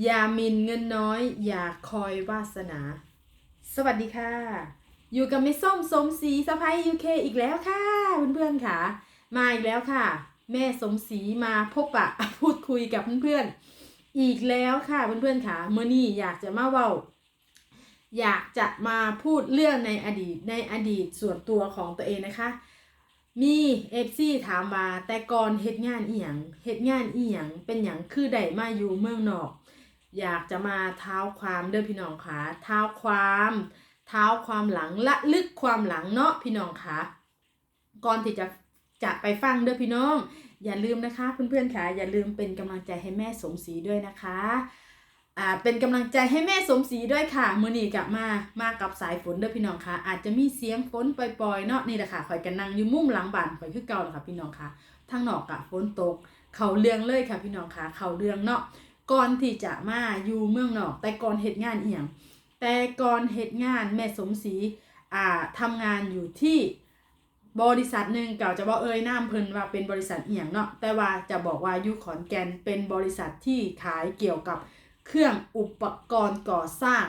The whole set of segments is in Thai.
อย่ามินเงินน้อย อย่าคอยวาสนา สวัสดีค่ะ อยู่กับไม่ส้มสมศรีสะพ้ายยูเคอีกแล้วค่ะ เพื่อนๆค่ะ มาอีกแล้วค่ะ แม่สมศรีมาพบปะพูดคุยกับเพื่อนๆอีกแล้วค่ะเพื่อนๆค่ะเมื่อนี้อยากจะมาเว้าอยากจะมาพูดเรื่องในอดีตในอดีตส่วนตัวของตัวเองนะคะ มีเอฟซีถามมาแต่ก่อนเฮ็ดงานอีหยังเฮ็ดงานอีหยังเป็นหยังคือได้มาอยู่เมืองนอก อยากจะมาเท้าความเด้อพี่น้องค่ะเท้าความเท้าความหลังละลึกความหลังเนาะพี่น้องค่ะก่อนที่จะจะไปฟังเด้อพี่น้อง อย่าลืมนะคะเพื่อนๆค่ะอย่าลืมเป็นกำลังใจให้แม่สมศรีด้วยนะคะอ่าเป็นกำลังใจให้แม่สมศรีด้วยค่ะมือนีกลับมามากับสายฝนเด้อพี่น้องค่ะ อาจจะมีเสียงฝนปล่อยๆเนาะนี่แหละค่ะข่อยกันนั่งอยู่มุมหลังบ้านข่อยคือเก่าแหละค่ะพี่น้องค่ะทางนอกอะฝนตก เขาเรืองเลยค่ะพี่น้องค่ะ เขาเรืองเนาะ ก่อนที่จะมาอยู่เมืองนอก แต่ก่อนเหตุงานเอียงแต่ก่อนเหตุงานแม่สมศรีอ่าทำงานอยู่ที่บริษัทหนึ่งเก่าจะบอกเอ่ยน้ำเพิ่นว่าเป็นบริษัทเอียงเนาะแต่ว่าจะบอกว่าอยู่ขอนแก่นเป็นบริษัทที่ขายเกี่ยวกับเครื่องอุปกรณ์ก่อสร้าง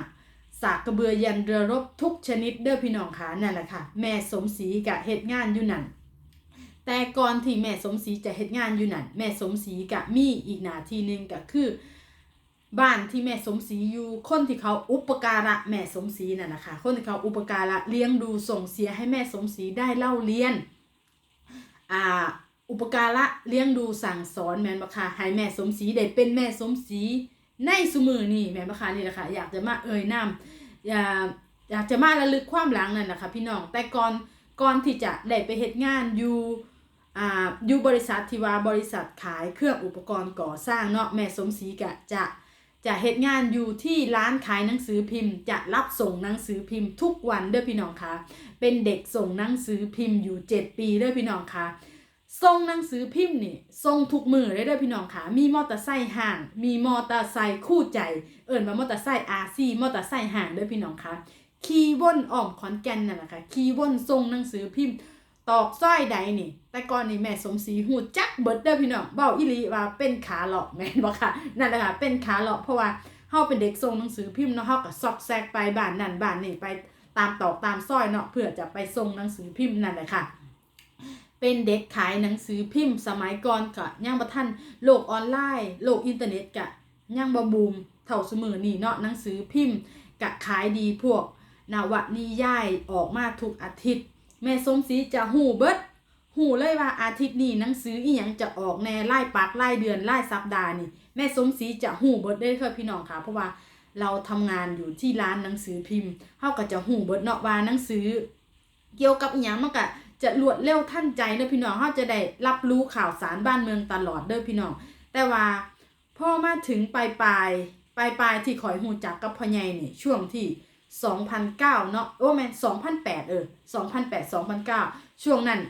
สากกระเบือยันเรือรบทุกชนิดเด้อพี่น้องค่ะนั่นแหละค่ะ แม่สมศรีกับเหตุงานอยู่นั่น แต่ก่อนที่แม่สมศรีจะเฮ็ดงานอยู่นั่นแม่สมศรีกะมีอีกหน้าที่หนึ่งก็คือ บ้านที่แม่สมศรีอยู่คนที่เขาอุปการะแม่สมศรีนั่นนะคะคนที่เขาอุปการะเลี้ยงดูส่งเสียให้แม่สมศรีได้เล่าเรียนอ่าอุปการะเลี้ยงดูสั่งสอนแม่นบ่ค่ะให้แม่สมศรีได้เป็นแม่สมศรีในสมือนี่แม่นบ่ค่ะนี่แหละค่ะอยากจะมาเอ่ยนามอยากอยากจะมาระลึกความหลังนั่นแหละคะพี่น้องแต่ก่อนก่อนที่จะได้ไปเฮ็ดงานอยู่ อ่าอยู่บริษัทที่ว่าบริษัทขายเครื่องอุปกรณ์ก่อสร้างเนาะแม่สมศรีกะจะจะเฮ็ดงานอยู่ที่ร้านขายหนังสือพิมพ์จะรับส่งหนังสือพิมพ์ทุกวันเด้อพี่น้องคะเป็นเด็กส่งหนังสือพิมพ์อยู่ 7 ปีเด้อพี่น้องคะส่งหนังสือพิมพ์นี่ส่งทุกมือเลยเด้อพี่น้องคะมีมอเตอร์ไซค์ห่าง มีมอเตอร์ไซค์คู่ใจ เอิ้นว่ามอเตอร์ไซค์อาซีมอเตอร์ไซค์ห่างเด้อพี่น้องคะขี่วนอ้อมขอนแก่นนั่นแหละค่ะขี่วนส่งหนังสือพิมพ์ ตอกสร้อยใดนี่ แต่ก่อนนี่แม่สมศรีหูจักเบิดเด้อพี่น้องเบ้าอีลีว่าเป็นขาหลอกแม่นบ่ค่ะนั่นแหละค่ะเป็นขาหลอกเพราะว่าเฮาเป็นเด็กส่งหนังสือพิมพ์เนาะเฮาก็ซอกแซกไปบ้านนั่นบ้านนี่ไปตามตอกตามซอยเนาะเพื่อจะไปส่งหนังสือพิมพ์นั่นแหละค่ะ เป็นเด็กขายหนังสือพิมพ์ สมัยก่อนก็ยังบ่ทันโลกออนไลน์ โลกอินเทอร์เน็ตก็ยังบ่บูมเท่าสมือนี่เนาะหนังสือพิมพ์ก็ขายดีพวกนวนิยายออกมาทุกอาทิตย์ แม่สมศรีจะหูเบิดหูเลยว่าอาทิตย์นี้หนังสืออีหยังจะออกแน่ไล่ปักไล่เดือนไล่สัปดาห์นี่แม่สมศรีจะหูเบิดได้ค่ะพี่น้องค่ะ เพราะว่าเราทำงานอยู่ที่ร้านหนังสือพิมพ์เฮาก็จะหูเบิดเนาะว่าหนังสือ เกี่ยวกับอีหยังมันก็จะรวดเร็วทันใจเด้อพี่น้องเฮาจะได้รับรู้ข่าวสารบ้านเมืองตลอดเด้อพี่น้องแต่ว่าพ่อมาถึงปลายปลายปลายปลายที่ข่อยหูจักกับพ่อใหญ่นี่ช่วงที่ 2009เนาะโอ้แม่น2008 เออ 2008 2009 ช่วงนั้น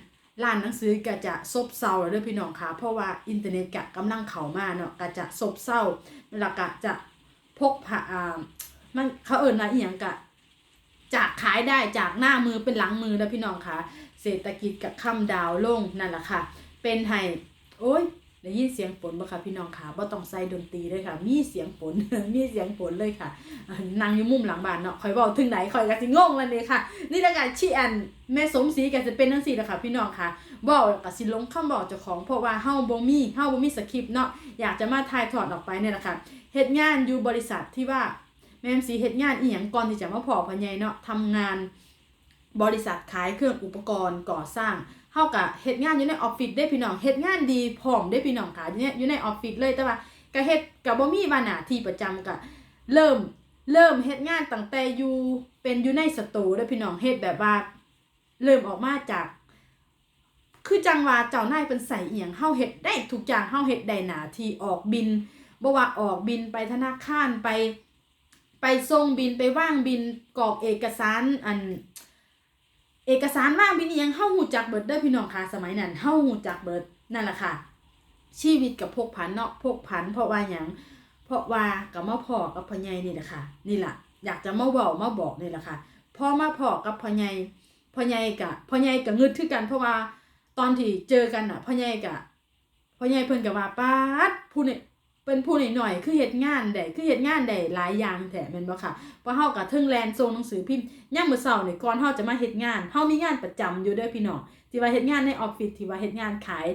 ร้านหนังสือก็จะซบเซาแล้วเด้อพี่น้องค่ะ เพราะว่าอินเทอร์เน็ตก็กำลังเข้ามาเนาะก็จะซบเซาแล้วก็จะพกพาอ่ามันเขาเอิ้นว่าอีหยังกะจากขายได้จากหน้ามือเป็นหลังมือแล้วพี่น้องค่ะ เศรษฐกิจกับค่ำดาวลงนั่นแหละค่ะ เป็นให้โอ้ย ได้ยินเสียงฝนบ่ค่ะพี่น้องค่ะบ่ต้องใส่ดนตรีเลยค่ะ มีเสียงฝน มีเสียงฝนเลยค่ะอ่านั่งอยู่มุมหลังบ้านเนาะคอยบอกถึงไหนคอยก็สิงงแล้วนี่ค่ะ นี่ละค่ะชีอันแม่สมศรีก็จะเป็นจังซี่แหละค่ะ พี่น้องค่ะบอกแล้วก็สิลงคำบอกเจ้าของเพราะว่าเฮาบ่มีเฮาบ่มีสคริปต์เนาะอยากจะมาถ่ายทอดออกไปเนี่ยแหละค่ะเฮ็ดงานอยู่บริษัทที่ว่าแม่มสีเฮ็ดงานอีหยังก่อนที่จะมาพอพ่อใหญ่เนาะทำงานบริษัทขายเครื่องอุปกรณ์ก่อสร้าง เฮากับเฮ็ดงานอยู่ในออฟฟิศได้พี่น้องเฮ็ดงานดีพร้อมได้พี่น้องค่ะอยู่ในอยู่ในออฟฟิศเลยแต่ว่าก็เฮ็ดก็บ่มีว่าหน้าที่ประจำก็เริ่มเริ่มเฮ็ดงานตั้งแต่อยู่เป็นอยู่ในสตูได้พี่น้องเฮ็ดแบบว่าเริ่มออกมาจาก คือจังว่าเจ้านายเป็นใส่เอียงเฮาเฮ็ดได้ทุกอย่างเฮาเฮ็ดได้หน้าที่ออกบินบ่ว่าออกบินไปธนาคารไป ไปส่งบินไปว่างบินกรอกเอกสารอัน เอกสารว่างบินอิหยังเฮาหูจักเบิดเด้อพี่น้องค่ะสมัยนั้นเฮาหูจักเบิดนั่นแหละค่ะ ชีวิตกับพวกผันเนาะพวกผันเพราะว่าหยังเพราะว่ากับมาพ่อกับพ่อใหญ่นี่แหละค่ะ นี่แหละอยากจะมาเว้ามาบอกนี่แหละค่ะพ่อมาพ่อกับพ่อใหญ่พ่อใหญ่กะพ่อใหญ่กะงึดคือกันเพราะว่าตอนที่เจอกันน่ะพ่อใหญ่กะพ่อใหญ่เพิ่นก็ว่าป๊าดผู้นี่ เป็นผู้หน่อยๆคือเฮ็ดงานได้คือเฮ็ดงานได้หลายอย่างแท้แม่นบ่ค่ะเพราะเฮาก็ถึงแลนส่งหนังสือพิมพ์ยามมื้อเช้านี่ก่อนเฮาจะมาเฮ็ดงานเฮามีงานประจำอยู่เด้อพี่น้องที่ว่าเฮ็ดงานในออฟฟิศที่ว่าเฮ็ดงานขาย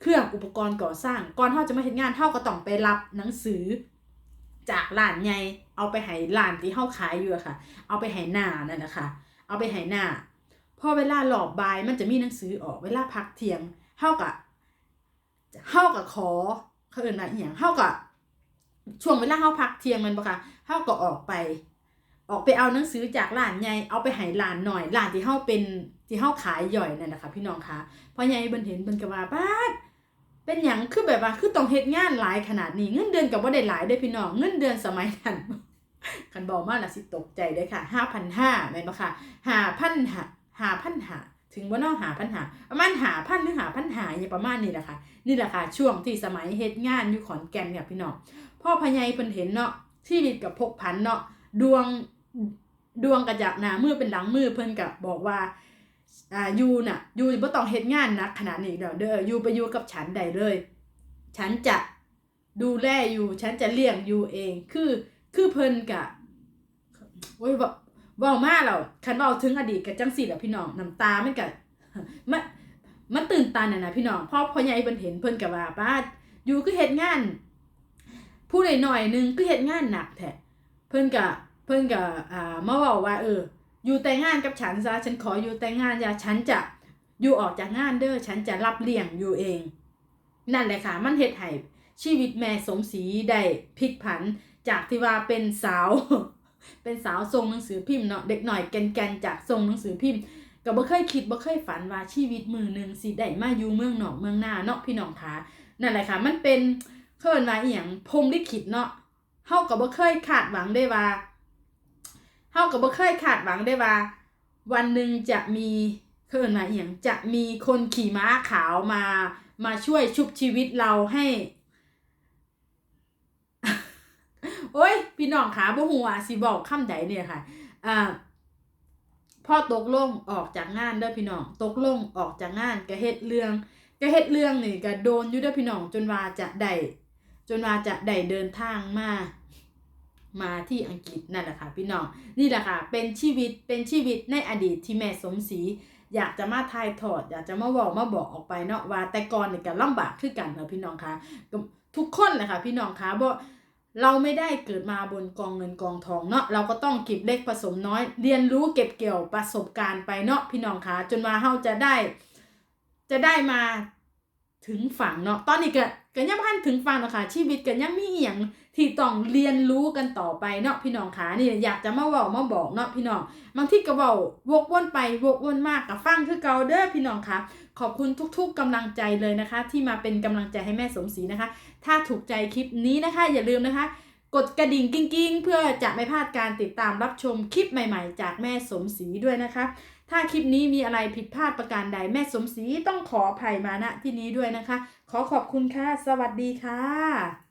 เครื่องอุปกรณ์ก่อสร้าง ก่อนเฮาจะมาเฮ็ดงานเฮาก็ต้องไปรับหนังสือ จากร้านใหญ่เอาไปให้ร้านที่เฮาขายอยู่ค่ะ เอาไปให้หน้านั่นนะคะเอาไปให้หน้าพอเวลาหลอบบายมันจะมีหนังสือออกเวลาพักเที่ยงเฮาก็เฮาก็ขอ เขาเอิ้นว่าอีหยังเฮาก็ช่วงเวลาเฮาพักเที่ยงมันบ่คะเฮาก็ออกไป ออกไปเอาหนังสือจากร้านใหญ่เอาไปให้ร้านหน่อยร้านที่เฮาเป็นที่เฮาขายย่อยนั่นนะคะพี่น้องคะพอใหญ่เบิ่นเห็นเบิ่นก็ว่าบาดเป็นหยังคือแบบว่าคือต้องเฮ็ดงานหลายขนาดนี้เงินเดือนก็บ่ได้หลายเด้พี่น้องเงินเดือนสมัยนั้นคันบอกมาล่ะสิตกใจเด้ค่ะ5,500แม่นบ่ค่ะ5,000 5,500 ถึงบ่เนาะ5,500ประมาณ5,000หรือ5,500อย่างประมาณนี้แหละค่ะนี่แหละค่ะช่วงที่สมัยเฮ็ดงานอยู่ขอนแก่นเนี่ยพี่น้องพ่อพญายเพิ่นเห็นเนาะชีวิตกับพกพันเนาะดวงดวงกระจากหน้ามือเป็นหลังมือเพิ่นก็บอกว่าอ่าอยู่น่ะอยู่บ่ต้องเฮ็ดงานนักขนาดนี้เด้อเด้ออยู่ไปอยู่กับฉันได้เลย ฉันจะดูแลอยู่ฉันจะเลี้ยงอยู่เอง คือคือเพิ่นกะโอ้ยเว้า เว้ามาแล้วคันเว้าถึงอดีตก็จังซี่แหละพี่น้องน้ำตามันก็มันมันตื่นตันน่ะนะพี่น้องพ่อพ่อใหญ่เพิ่นเห็นเพิ่นก็ว่าป้าอยู่คือเฮ็ดงาน ผู้ใดหน่อยหนึงคือเฮ็ดงานหนักแท้เพิ่นก็เพิ่นก็อ่ามาเว้าว่า เออ อยู่แต่งงานกับฉันซะฉันขออยู่แต่งงานอย่าฉันจะอยู่ออกจากงานเด้อฉันจะรับเลี้ยงอยู่เอง นั่นแหละค่ะมันเฮ็ดให้ชีวิตแม่สมศรีได้พลิกผันจากที่ว่าเป็นสาว เป็นสาวทรงหนังสือพิมพ์เนาะเด็กหน่อยแกนๆจากทรงหนังสือพิมพ์ก็บ่เคยคิดบ่เคยฝันว่าชีวิตมือหนึ่งสิได้มาอยู่เมืองนอกเมืองหน้าเนาะพี่น้องคะนั่นแหละค่ะมันเป็นเคินว่าอีหยังพรมลิขิตเนาะเฮาก็บ่เคยคาดหวังได้ว่าเฮาก็บ่เคยคาดหวังได้ว่า วันหนึ่งจะมีเคินว่าอีหยังจะมีคนขี่ม้าขาวมามาช่วยชุบชีวิตเราให้ โอ้ย พี่น้องขาบ่ฮู้ว่าสิบอกคำใดเนี่ยค่ะอ่าพ่อตกลงออกจากงานเด้อพี่น้องตกลงออกจากงานก็เฮ็ดเรื่องก็เฮ็ดเรื่องนี่ก็โดนอยู่เด้อพี่น้องจนว่าจะได้จนว่าจะได้เดินทางมามาที่อังกฤษนั่นแหละค่ะพี่น้องนี่แหละค่ะเป็นชีวิตเป็นชีวิตในอดีตที่แม่สมศรีอยากจะมาทายทอด อยากจะมาบอกมาบอกออกไปเนาะว่าแต่ก่อนนี่ก็ลำบากคือกันเนาะพี่น้องคะทุกคนแหละค่ะพี่น้องคะบ่ เราไม่ได้เกิดมาบนกองเงินกองทองเนาะเราก็ต้องเก็บเล็กผสมน้อย เรียนรู้เก็บเกี่ยวประสบการณ์ไปเนาะพี่น้องคะจนมาเฮาจะได้ จะได้มาถึงฝั่งเนาะตอนนี้ก็ก็ยังพันถึงฝั่งเนาะค่ะชีวิตก็ยังมีอย่างที่ต้องเรียนรู้กันต่อไปเนาะพี่น้องคะนี่อยากจะมาเว้ามาบอกเนาะพี่น้องบางที่ก็เว้าวกวนไปวกวนมากกับฟังคือเก่าเด้อพี่น้องคะขอบคุณทุก ๆกำลังใจเลยนะคะ ที่มาเป็นกำลังใจให้แม่สมศรีนะคะ ถ้าถูกใจคลิปนี้นะคะ อย่าลืมนะคะ กดกระดิ่งกิ้งๆ เพื่อจะไม่พลาดการติดตามรับชมคลิปใหม่ๆ จากแม่สมศรีด้วยนะคะ ถ้าคลิปนี้มีอะไรผิดพลาดประการใดแม่สมศรีต้องขออภัยมาณที่นี้ด้วยนะคะ ขอขอบคุณค่ะ สวัสดีค่ะ